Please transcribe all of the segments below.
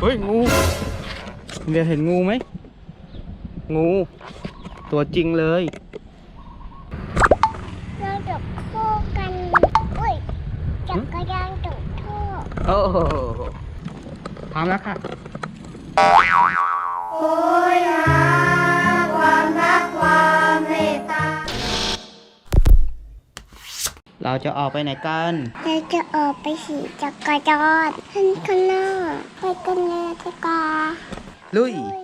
เฮ้ยงูเบียร์เห็นงูไหม งู ตัวจริงเลยเราจับคู่กันอุ้ยจักรยานจุดโทษโอ้โหพร้อมแล้วค่ะ โอ้ย เราจะออกไปไหนกันเราจะออกไปขี่จักรยานขึ้นข้างหน้าไปกันเลยดีกว่าลุยอุ้ย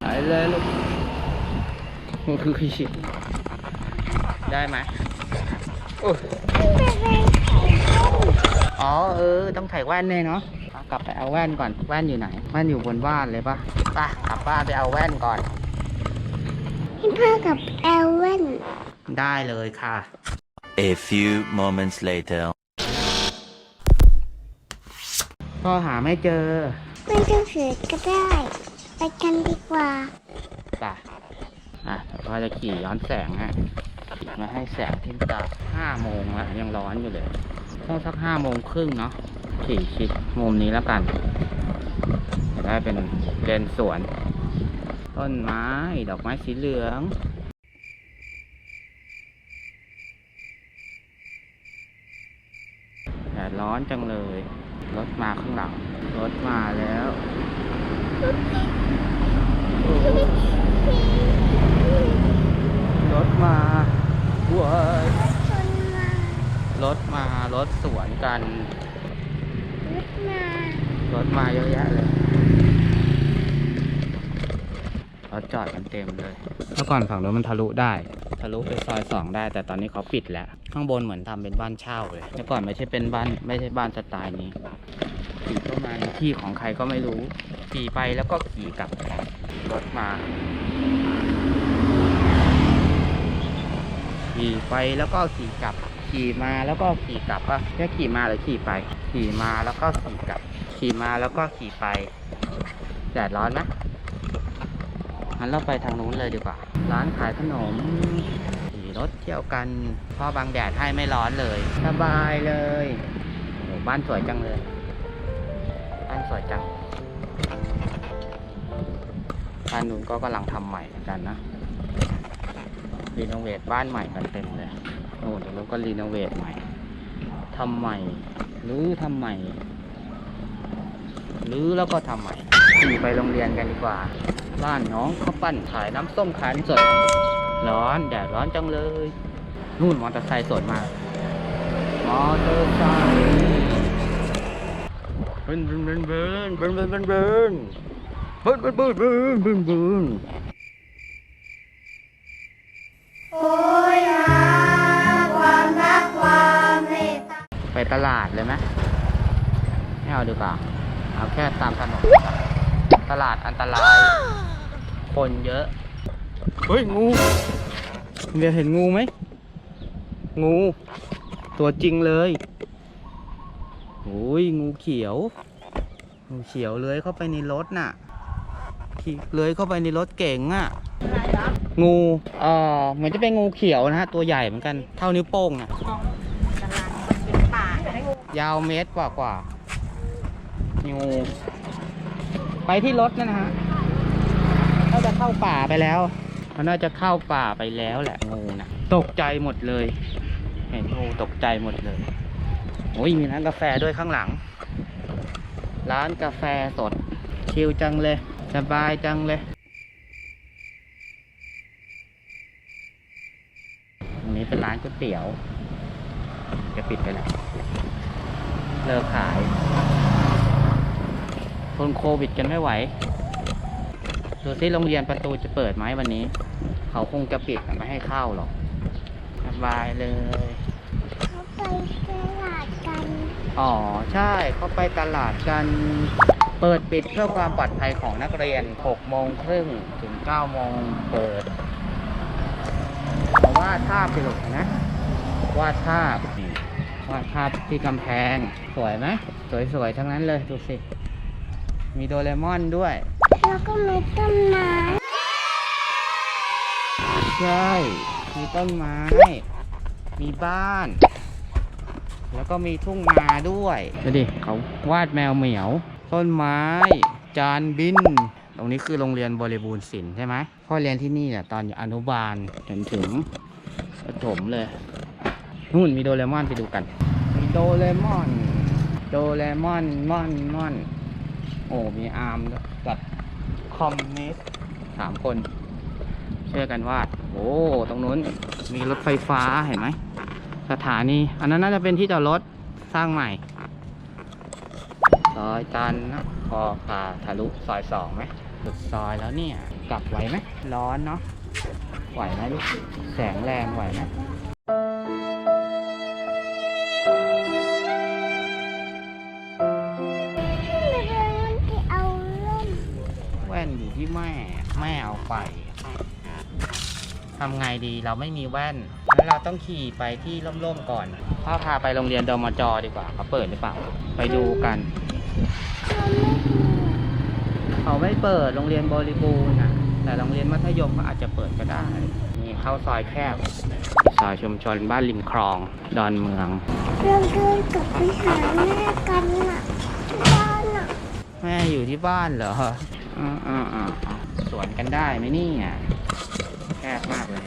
ไปเลยลูกโอ้คือชิได้ไหมโอ้ยไม่เป็นไรอ๋อเออ ต้องถ่ายแว่นเลยเนาะเอากลับไปเอาแว่นก่อนแว่นอยู่ไหนแว่นอยู่บนบ้านเลยปะไปกลับบ้านไปเอาแว่นก่อน ให้พ่อกับแอลเวนได้เลยค่ะ A few moments later. พ่อหาไม่เจอไม่ต้องถือก็ได้ ไปกันดีกว่าป่ะอะเดี๋ยวพ่อจะขี่ย้อนแสงฮะขี่มาให้แสงทิ่มตาห้าโมงแล้วยังร้อนอยู่เลยต้องสักห้าโมงครึ่งเนาะขี่ชิดมุมนี้แล้วกันจะได้เป็นเลนสวน ต้นไม้ ดอกไม้สีเหลืองแดดร้อนจังเลย รถมาข้างหลัง รถมาแล้วโอ้รถมาว้ายคนมารถมารถสวนกัน รถมา รถมาเยอะแยะเลย รถจอดกันเต็มเลย เมื่อก่อนฝั่งนู้นมันทะลุได้ ทะลุไปซอยสองได้ แต่ตอนนี้เขาปิดแล้ว ข้างบนเหมือนทำเป็นบ้านเช่าเลยเมื่อก่อนไม่ใช่เป็นบ้านไม่ใช่บ้านสไตล์นี้ขี่เข้ามาในที่ของใครก็ไม่รู้ขี่ไปแล้วก็ขี่กลับรถมาขี่ไปแล้วก็ขี่กลับ ขี่มาแล้วก็ขี่กลับป่ะแค่ขี่มาหรือขี่ไป ขี่มาแล้วก็ขี่กลับ ขี่มาแล้วก็ขี่ไปแดดร้อนไหม งั้นเราไปทางนู้นเลยดีกว่า ร้านขายขนมขี่รถเที่ยวกันพ่อบางแดดให้ไม่ร้อนเลย สบายเลยโอ้บ้านสวยจังเลย บ้านสวยจังบ้านนู้นก็กำลังทำใหม่เหมือนกันนะรีโนเวทบ้านใหม่กันเต็มเลยโอ้เดี๋ยวเราก็รีโนเวทใหม่ทำใหม่หรือทำใหม่หรือแล้วก็ทำใหม่ ขี่ไปโรงเรียนกันดีกว่า บ้านน้องข้าวปั้นขายน้ำส้มขายสด ร้อนแดดร้อนจังเลย นู่นมอเตอร์ไซค์สดมากมอเตอร์ไซค์เบิ้นเบิ้นเบิ้นเบิ้นเบิ้นเบิ้นเบิ้นเบิ้นเบิ้นเบิ้นเบิ้นเบิ้นเบิ้นเบิ้นโอ้ยความรักความเมตตาไปตลาดเลยไหมไม่เอาดีกว่าเอาแค่ตามถนน ตลาดอันตราย คนเยอะ เฮ้ย งูเบียร์เห็นงูไหม งู ตัวจริงเลยโอ้ยงูเขียว งูเขียวเลื้อยเข้าไปในรถน่ะขี่เลื้อยเข้าไปในรถเก๋งอะ งูเอ่อเหมือนจะเป็นงูเขียวนะฮะ ตัวใหญ่เหมือนกัน เท่านิ้วโป้งอะยาวเมตรกว่ากว่างูไป ที่รถนั่นนะฮะน่าจะเข้าป่าไปแล้วมันน่าจะเข้าป่าไปแล้วแหละงูนะตกใจหมดเลย เห็นงูตกใจหมดเลยโอ้ยมีร้านกาแฟด้วยข้างหลัง ร้านกาแฟสด ชิลจังเลย สบายจังเลยตรงนี้เป็นร้านก๋วยเตี๋ยว จะปิดไปแล้วเลิกขาย นโควิดกันไม่ไหวดูซิโรงเรียนประตูจะเปิดไหมวันนี้ เขาคงจะปิดไม่ให้เข้าหรอกสบายเลยเขาไปตลาดกัน อ๋อ ใช่เขาไปตลาดกัน เปิดปิดเพื่อความปลอดภัยของนักเรียน6โมงครึ่งถึง9โมงเปิดเพราะว่าภาพไปหลกนะวาดภาพนี่วาดภาพที่กำแพง สวยไหม สวยๆ ทั้งนั้นเลย ดูสิ มีโดเรมอนด้วย แล้วก็มีต้นไม้ใช่ มีต้นไม้ มีบ้าน แล้วก็มีทุ่งนาด้วยดูดิเขาวาดแมวเหมียว ต้นไม้ จานบิน ตรงนี้คือโรงเรียนบริบูรณ์ศิลป์ใช่ไหมพ่อเรียนที่นี่เนี่ยตอนอยู่อนุบาลจนถึงประถมเลยนู่นมีโดเรมอนไปดูกัน มีโดเรมอน โดเรมอน มอน มอนโอ้มีอาร์มกับคอมมิวนิสสามคน ช่วยกันวาด โอ้ตรงนู้นมีรถไฟฟ้าเห็นไหมสถานี อันนั้นน่าจะเป็นที่จอดรถสร้างใหม่ซอยตันนะพอผ่าทะลุซอยสองไหมสุดซอยแล้วเนี่ย กลับไหวไหมร้อนเนาะไหวไหมลูกแสงแรงไหวไหม ที่แม่แม่เอาไปทำไงดีเราไม่มีแว่นงั้นเราต้องขี่ไปที่ร่มๆก่อนพ่อพาไปโรงเรียนดมจดีกว่าเขาเปิดหรือเปล่า ไปดูกัน เขาไม่เปิดโรงเรียนบริบูรณ์อะ แต่โรงเรียนมัธยมก็อาจจะเปิดก็ได้นี่เข้าซอยแคบซอยชุมชนบ้านริมคลองดอนเมืองเราเดินกลับไปหาแม่กันน่ะที่บ้านน่ะ แม่อยู่ที่บ้านเหรออ่าอ่าอ่า สวนกันได้ไหมเนี่ยแคบมากเลย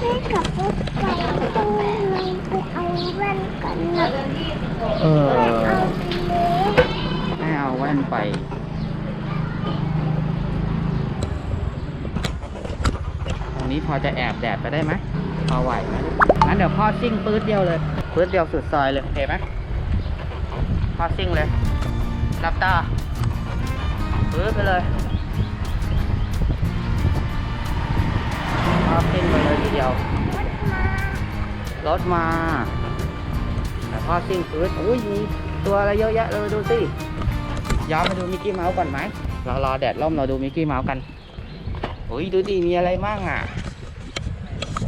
แม่กับรถไฟต้องไปเอาแว่นกันน่ะเออเอาเล็กให้เอาแว่นไปตรงนี้พอจะแอบแดดไปได้ไหมพอไหวไหมงั้นเดี๋ยวพ่อซิ่งปื๊ดเดียวเลยปื๊ดเดียวสุดซอยเลยโอเคไหมพ่อซิ่งเลยรับตา ปื๊ดไปเลยพ่อซิ่งไปเลยทีเดียว รถมา แต่พ่อซิ่งปื๊ดอุ้ยมีตัวอะไรเยอะแยะเลยดูสิย้อนมาดูมิกกี้เมาส์ก่อนไหมเรารอแดดร่มเราดูมิกกี้เมาส์กันอุ้ยดูดิมีอะไรมั่งอะ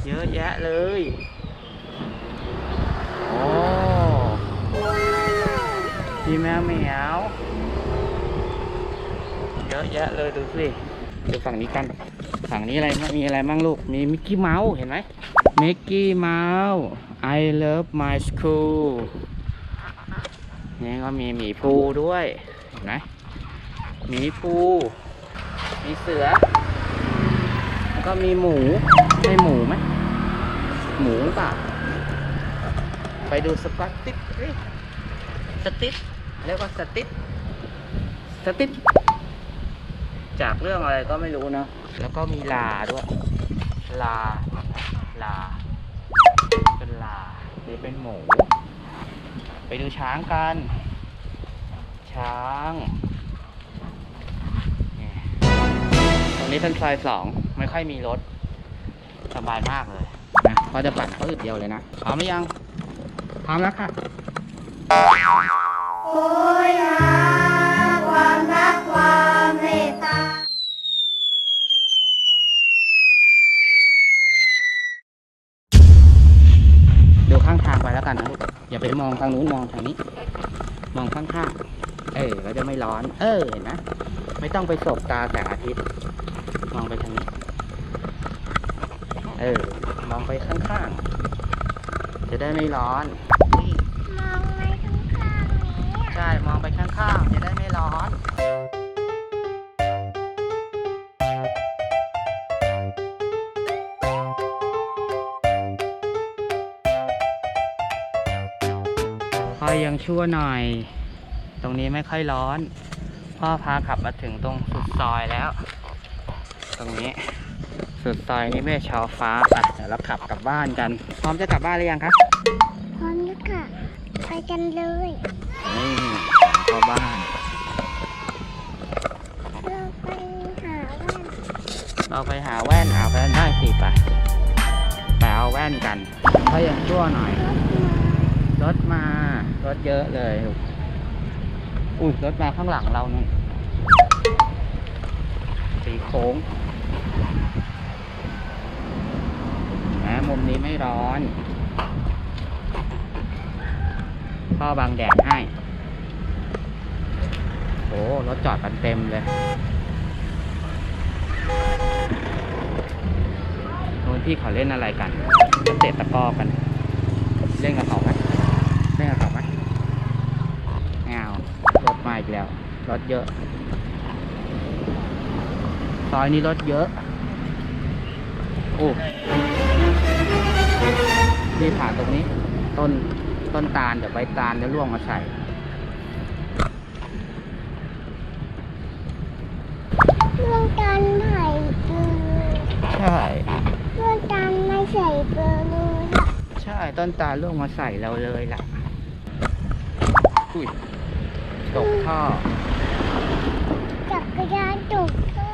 เยอะแยะเลยโอ้มีแมวเหมียว เยอะแยะเลยดูสิดูฝั่งนี้กันฝั่งนี้อะไรมีอะไรมั่งลูกมีมิกกี้เมาส์เห็นไหมมิกกี้เมาส์ I love my school นี่ก็มีหมีภูด้วยเห็นไหมหมีภูมีเสือ แล้วก็มีหมูใช่หมูไหมหมูป่ะไปดูสกัตติสสติสเรียกว่าสติสสติส จากเรื่องอะไรก็ไม่รู้เนะแล้วก็มีลาด้วย ลา ลา เป็นลาหรือเป็นหมู ไปดูช้างกัน ช้างตรงนี้เป็นซอยสองไม่ค่อยมีรถ สบายมากเลยนะพอจะปั่นเขาอึดเดียวเลยนะพร้อมหรือยังพร้อมแล้วค่ะ โอ้ย มองทางนู้นมองทางนี้ มองข้างๆ เออเราจะไม่ร้อน เออเห็นไหมไม่ต้องไปสบตาแสงอาทิตย์ มองไปทางนี้ เออ มองไปข้างๆ จะได้ไม่ร้อนนี่มองไปข้างๆนี้ใช่ มองไปข้างๆ จะได้ไม่ร้อน ชั่วหน่อย ตรงนี้ไม่ค่อยร้อน พ่อพาขับมาถึงตรงสุดซอยแล้ว ตรงนี้ สุดซอยนี้แม่ชาวฟ้าอะเดี๋ยวเราขับกลับบ้านกัน พร้อมจะกลับบ้านหรือยังคะพร้อมแล้วค่ะไปกันเลยนี่เข้าบ้าน เราไปหาแว่นเราไปหาแว่นเอาแว่นได้สิไปไปเอาแว่นกันถ้ายังชั่วหน่อย รถมา รถมา รถเยอะเลยอุ้ยรถมาข้างหลังเรานู่สีโค้งแหมมุมนี้ไม่ร้อนพ่อบังแดดให้โอ้รถจอดกันเต็มเลยนู้นที่เขาเล่นอะไรกันเตะตะกร้อกัน เล่นกับเขาไหมเล่นกับเขา ไม่เอา รถมา อีกแล้ว รถเยอะ ซอยนี้รถเยอะ โอ้นี่ผ่านตรงนี้ ต้นต้นตาล เดี๋ยวใบตาลจะร่วงมาใส่เรื่องการถ่ายเบอร์ใช่ เรื่องการไม่ใส่เบอร์เลยอะใช่ ต้นตาลร่วงมาใส่เราเลยล่ะอุ้ย ตกท่อ จักรยานจุกก็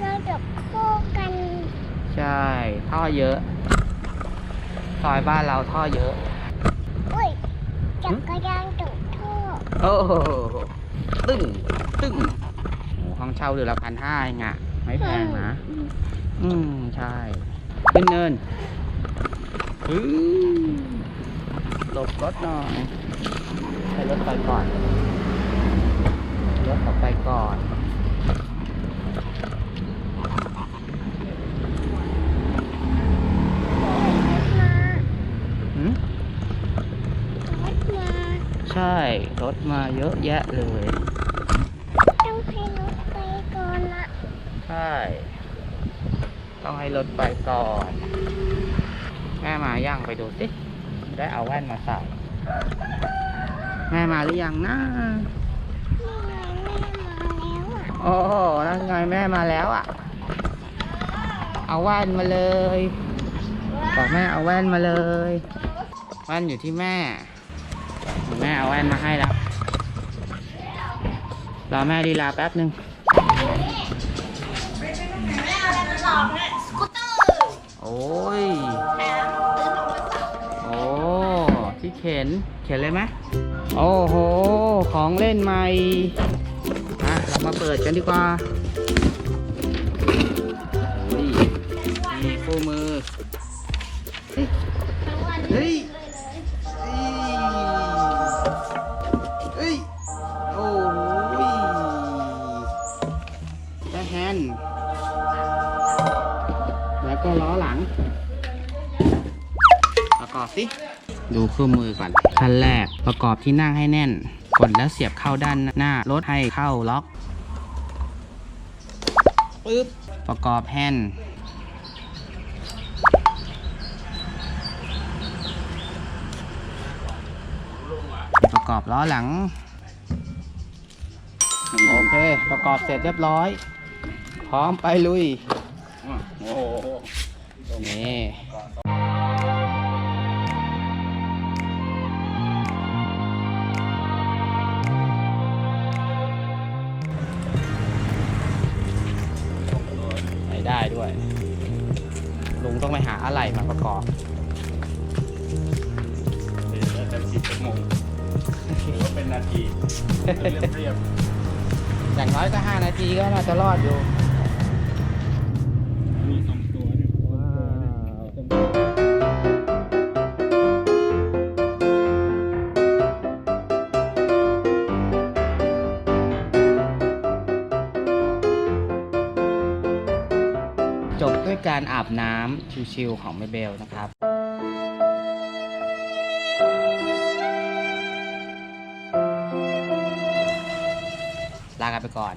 เราจะคู่กัน ใช่ ท่อเยอะ ซอยบ้านเราท่อเยอะ อุ้ย จักรยานจุกท่อ โอ้โหตึ้งตึ้งโอ้ห้องเช่าเดือนละพันห้าเองอะไม่แพงนะ อืม ใช่ขึ้นเนินอื้อ หลบรถหน่อยให้รถไปก่อน รถออกไปก่อนมาหืมรถมาใช่ รถมาเยอะแยะเลย ต้องให้รถไปก่อนนะใช่ ต้องให้รถไปก่อน แม่มาย่างไปดูสิ ได้เอาแว่นมาใส่แม่มาหรือยังนะนี่ไงแม่มาแล้วอะโอ้โหนั่นไงแม่มาแล้วอะ เอาแว่นมาเลยบอกแม่เอาแว่นมาเลยแว่นอยู่ที่แม่ แม่เอาแว่นมาให้แล้วรอแม่ดีลาแป๊บหนึ่งโอ้ยโอ้ที่ เข็น เข็นเลยไหมโอ้โห ของเล่นใหม่อะเรามาเปิดกันดีกว่ามีคู่มือ เฮ้ย เฮ้ย โอ้ยได้แฮนด์แล้วก็ล้อหลังประกอบสิ ดูเครื่องมือก่อนขั้นแรกประกอบที่นั่งให้แน่น กดแล้วเสียบเข้าด้านหน้ารถให้เข้าล็อกปึ๊บประกอบแฮนด์ประกอบล้อหลัง โอเค ประกอบเสร็จเรียบร้อย พร้อมไปลุย โอ้โหนี่ ต้องไปหาอะไรมาประกอบเดี๋ยวจะสิบชั่วโมงหรือว่าเป็นนาทีเรียบเรียบ อย่างน้อยก็ 5 นาทีก็น่าจะรอดอยู่ การอาบน้ำชิวๆของแม่เบลนะครับ ลากันไปก่อน